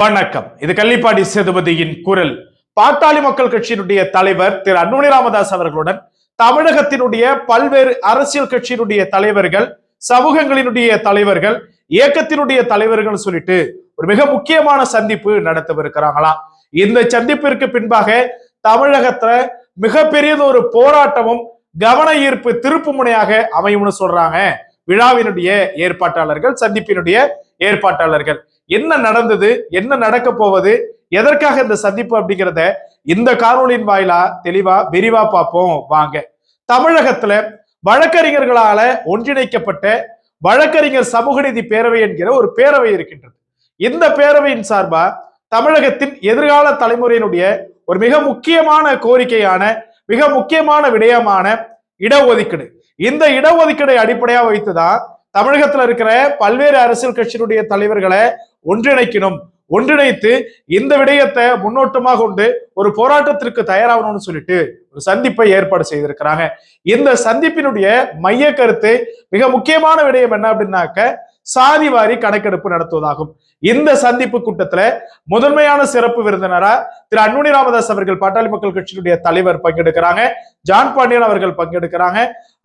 வணக்கம். இது கள்ளிப்பாடி சேதுபதியின் குரல். பாட்டாளி மக்கள் கட்சியினுடைய தலைவர் திரு அன்புமணி ராமதாஸ் அவர்களுடன் தமிழகத்தினுடைய பல்வேறு அரசியல் கட்சியினுடைய தலைவர்கள் சமூகங்களினுடைய தலைவர்கள் இயக்கத்தினுடைய தலைவர்கள் சொல்லிட்டு ஒரு மிக முக்கியமான சந்திப்பு நடத்தவிருக்கிறாங்களாம் இந்த சந்திப்பிற்கு பின்பாக தமிழகத்துல மிகப்பெரியதொரு ஒரு போராட்டமும் கவன ஈர்ப்பு திருப்பு முனையாக அமையும்னு சொல்றாங்க. விழாவினுடைய ஏற்பாட்டாளர்கள் சந்திப்பினுடைய ஏற்பாட்டாளர்கள். என்ன நடந்தது? என்ன நடக்க போவது? எதற்காக இந்த சந்திப்பு அப்படிங்கிறத இந்த காணொலியின் வாயிலா தெளிவா விரிவா பார்ப்போம். வாங்க. தமிழகத்துல வழக்கறிஞர்களால ஒன்றிணைக்கப்பட்ட வழக்கறிஞர் சமூக நீதி பேரவை என்கிற ஒரு பேரவை இருக்கின்றது. இந்த பேரவையின் சார்பா தமிழகத்தின் எதிர்கால தலைமுறையினுடைய ஒரு மிக முக்கியமான கோரிக்கையான மிக முக்கியமான விடயமான இடஒதுக்கீடு. இந்த இடஒதுக்கீடை அடிப்படையாக வைத்துதான் தமிழகத்துல இருக்கிற பல்வேறு அரசியல் கட்சியினுடைய தலைவர்களை ஒன்றிணைக்கணும். ஒன்றிணைத்து இந்த விடயத்தை முன்னோட்டமாக கொண்டு ஒரு போராட்டத்திற்கு தயாராகணும்னு சொல்லிட்டு ஒரு சந்திப்பை ஏற்பாடு செய்திருக்கிறாங்க. இந்த சந்திப்பினுடைய மைய கருத்து மிக முக்கியமான விடயம் என்ன அப்படின்னாக்க சாதி வாரி கணக்கெடுப்பு நடத்துவதாகும். இந்த சந்திப்பு கூட்டத்துல முதன்மையான சிறப்பு விருந்தினரா திரு அன்புனி ராமதாஸ் அவர்கள் பாட்டாளி மக்கள் கட்சியினுடைய தலைவர் பங்கெடுக்கிறாங்க. ஜான் பாண்டியன் அவர்கள் பங்கெடுக்கிறாங்க.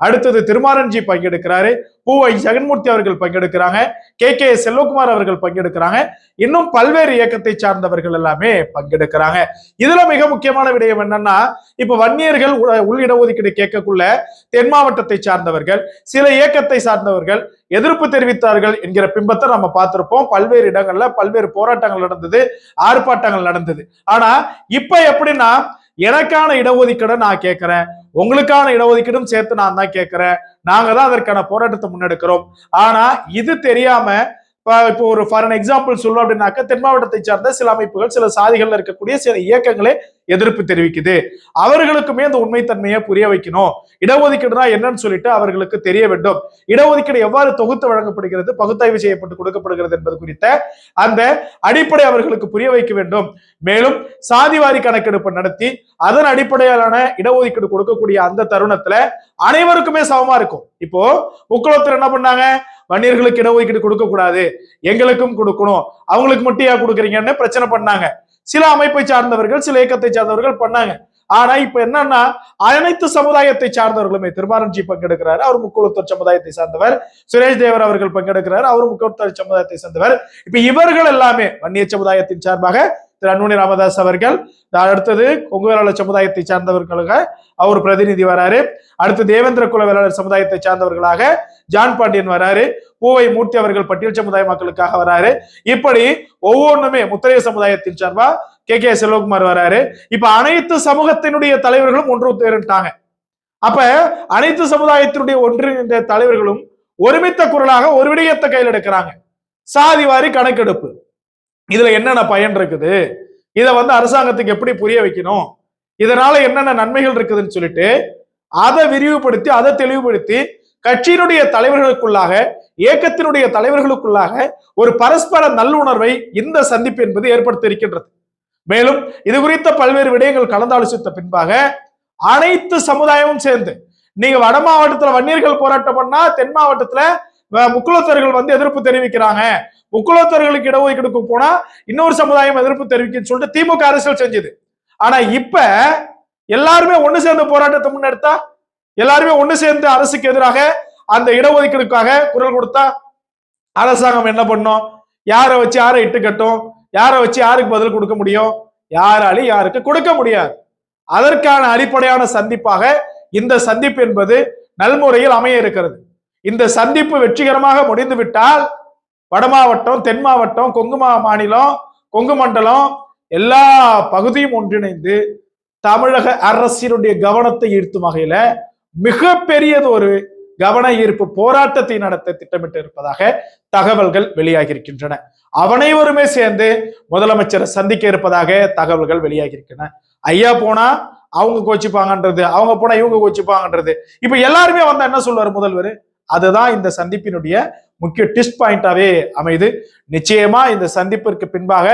அடுத்தது திருமாரன்ஜி பங்கெடுக்கிறாரு. பூவை ஜெகன்மூர்த்தி அவர்கள் பங்கெடுக்கிறாங்க. கே கே செல்வகுமார் அவர்கள் பங்கெடுக்கிறாங்க. இன்னும் பல்வேறு இயக்கத்தை சார்ந்தவர்கள் எல்லாமே பங்கெடுக்கிறாங்க. இதுல மிக முக்கியமான விடயம் என்னன்னா இப்ப வன்னியர்கள் உள் இடஒதுக்கீடு கேட்கக்குள்ள தென் மாவட்டத்தை சார்ந்தவர்கள் சில இயக்கத்தை சார்ந்தவர்கள் எதிர்ப்பு தெரிவித்தார்கள் என்கிற பிம்பத்தை நம்ம பார்த்திருப்போம். பல்வேறு இடங்கள்ல பல்வேறு போராட்டங்கள் நடந்தது ஆர்ப்பாட்டங்கள் நடந்தது. ஆனா இப்ப எப்படின்னா எனக்கான இடஒதுக்கீடை நான் கேட்கிறேன். உங்களுக்கான இடஒதுக்கீடும் சேர்த்து நான் தான் கேட்கிறேன். நாங்க தான் அதற்கான போராட்டத்தை முன்னெடுக்கிறோம். ஆனா இது தெரியாம இப்போ ஒரு ஃபார் அன் எக்ஸாம்பிள் சொல்லும் அப்படின்னாக்க தென் மாவட்டத்தை சார்ந்த சில அமைப்புகள் சில சாதிகள்ல இருக்கக்கூடிய சில இயக்கங்களே எதிர்ப்பு தெரிவிக்குது. அவர்களுக்குமே அந்த உண்மைத்தன்மையை புரிய வைக்கணும். இடஒதுக்கீடுனா என்னன்னு சொல்லிட்டு அவர்களுக்கு தெரிய வேண்டும். இடஒதுக்கீடு எவ்வாறு தொகுத்து வழங்கப்படுகிறது பகுத்தாய்வு செய்யப்பட்டு கொடுக்கப்படுகிறது என்பது குறித்த அந்த அடிப்படை அவர்களுக்கு புரிய வைக்க வேண்டும். மேலும் சாதிவாரி கணக்கெடுப்பு நடத்தி அதன் அடிப்படையிலான இடஒதுக்கீடு கொடுக்கக்கூடிய அந்த தருணத்துல அனைவருக்குமே சமமா இருக்கும். இப்போ முக்குளத்தில் என்ன பண்ணாங்க? வன்னியர்களுக்கு இடஒதுக்கீடு கொடுக்க கூடாது எங்களுக்கும் கொடுக்கணும். அவங்களுக்கு மட்டும் கொடுக்குறீங்கன்னு பிரச்சனை பண்ணாங்க. சில அமைப்பை சார்ந்தவர்கள் சில இயக்கத்தை சார்ந்தவர்கள் பண்ணாங்க. ஆனா இப்ப என்னன்னா அனைத்து சமுதாயத்தை சார்ந்தவர்களுமே திருமாரஞ்சி பங்கெடுக்கிறாரு. அவர் முக்குளத்தூர் சமுதாயத்தை சார்ந்தவர். சுரேஷ் தேவர் அவர்கள் பங்கெடுக்கிறார். அவர் முக்குளத்தூர் சமுதாயத்தை சார்ந்தவர். இப்ப இவர்கள் எல்லாமே வன்னிய சமுதாயத்தின் சார்பாக திரு அன்புமணி ராமதாஸ் அவர்கள். அடுத்தது கொங்கு வேளாளர் சமுதாயத்தை சார்ந்தவர்களாக அவர் பிரதிநிதி வராரு. அடுத்து தேவேந்திர குல வேளாளர் சமுதாயத்தை சார்ந்தவர்களாக ஜான் பாண்டியன் வராரு. பூவை மூர்த்தி அவர்கள் பட்டியல் சமுதாய மக்களுக்காக வராரு. இப்படி ஒவ்வொன்றுமே முத்திரைய சமுதாயத்தின் சார்பா கே. கே. செல்வகுமார் வராரு. இப்ப அனைத்து சமூகத்தினுடைய தலைவர்களும் ஒன்று தேர்ட்டாங்க அப்ப அனைத்து சமுதாயத்தினுடைய ஒன்றிணைந்த தலைவர்களும் ஒருமித்த குரலாக ஒரு விடயத்தை கையில் எடுக்கிறாங்க. சாதிவாரி கணக்கெடுப்பு. இதுல என்னென்ன பயன் இருக்குது? இதை வந்து அரசாங்கத்துக்கு எப்படி புரிய வைக்கணும்? இதனால என்னென்ன நன்மைகள் இருக்குதுன்னு சொல்லிட்டு அதை விரிவுபடுத்தி அதை தெளிவுபடுத்தி கட்சியினுடைய தலைவர்களுக்குள்ளாக இயக்கத்தினுடைய தலைவர்களுக்குள்ளாக ஒரு பரஸ்பர நல்லுணர்வை இந்த சந்திப்பு என்பது ஏற்படுத்தி இருக்கின்றது. மேலும் இது குறித்த பல்வேறு விடயங்கள் கலந்தாலோசித்த பின்பாக அனைத்து சமுதாயமும் சேர்ந்து நீங்க வட மாவட்டத்துல வன்னியர்கள் போராட்டம் பண்ணா தென் மாவட்டத்துல முக்குலத்தர்கள் வந்து எதிர்ப்பு தெரிவிக்கிறாங்க. முக்குலத்தர்களுக்கு இடஒதுக்கீடுக்கு போனா இன்னொரு சமுதாயம் எதிர்ப்பு தெரிவிக்குன்னு சொல்லிட்டு திமுக அரசியல் செஞ்சது. ஆனா இப்ப எல்லாருமே ஒண்ணு சேர்ந்து போராட்டத்தை முன்னெடுத்தா எல்லாருமே ஒண்ணு சேர்ந்து அரசுக்கு எதிராக அந்த இடஒதுக்கீடுக்காக குரல் கொடுத்தா அரசாங்கம் என்ன பண்ணும்? யாரை வச்சு யாரை இட்டு கட்டும்? யாரை வச்சு யாருக்கு பதில் கொடுக்க முடியும்? யாராலையும் யாருக்கு கொடுக்க முடியாது. அதற்கான அடிப்படையான சந்திப்பாக இந்த சந்திப்பு என்பது நல்முறையில் அமைய இருக்கிறது. இந்த சந்திப்பு வெற்றிகரமாக முடிந்து விட்டால் வட மாவட்டம் தென் மாவட்டம் கொங்கு மா- மாநிலம் கொங்கு மண்டலம் எல்லா பகுதியும் ஒன்றிணைந்து தமிழக அரசினுடைய கவனத்தை ஈர்த்தும் வகையில மிகப்பெரியது ஒரு கவன ஈர்ப்பு போராட்டத்தை நடத்த திட்டமிட்டு இருப்பதாக தகவல்கள் வெளியாகி இருக்கின்றன அவனைவருமே சேர்ந்து முதலமைச்சரை சந்திக்க இருப்பதாக தகவல்கள் வெளியாகி இருக்கின்றன ஐயா போனா அவங்க கோச்சிப்பாங்கன்றது அவங்க போனா இவங்க கோச்சிப்பாங்கன்றது. இப்ப எல்லாருமே வந்தா என்ன சொல்லுவார் முதல்வர்? அதுதான் இந்த சந்திப்பினுடைய முக்கிய டிஸ்ட் பாயிண்டாவே அமையுது. நிச்சயமா இந்த சந்திப்பிற்கு பின்பாக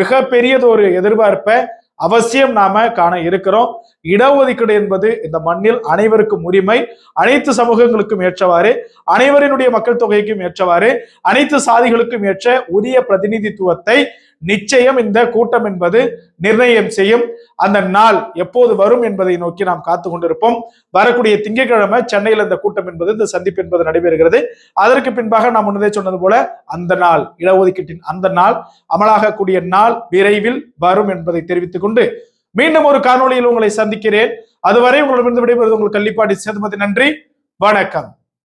மிகப்பெரியதொரு எதிர்பார்ப்பை அவசியம் நாம காண இருக்கிறோம். இடஒதுக்கீடு என்பது இந்த மண்ணில் அனைவருக்கும் உரிமை அனைத்து சமூகங்களுக்கும் ஏற்றவாறு அனைவரினுடைய மக்கள் தொகைக்கும் ஏற்றவாறு அனைத்து சாதிகளுக்கும் ஏற்ற உரிய பிரதிநிதித்துவத்தை நிச்சயம் இந்த கூட்டம் என்பது நிர்ணயம் செய்யும். அந்த நாள் எப்போது வரும் என்பதை நோக்கி நாம் காத்து கொண்டிருப்போம். வரக்கூடிய திங்கட்கிழமை சென்னையில் இந்த கூட்டம் என்பது இந்த சந்திப்பு என்பது நடைபெறுகிறது. அதற்கு பின்பாக நாம் முன்னதே சொன்னது போல அந்த நாள் இடஒதுக்கீட்டின் அந்த நாள் அமலாகக்கூடிய நாள் விரைவில் வரும் என்பதை தெரிவித்துக் கொண்டு மீண்டும் ஒரு காணொளியில் உங்களை சந்திக்கிறேன். அதுவரை உங்களிடமிருந்து விடைபெறுவது உங்கள் கள்ளிப்பாடி சேதுமதி நன்றி. வணக்கம்.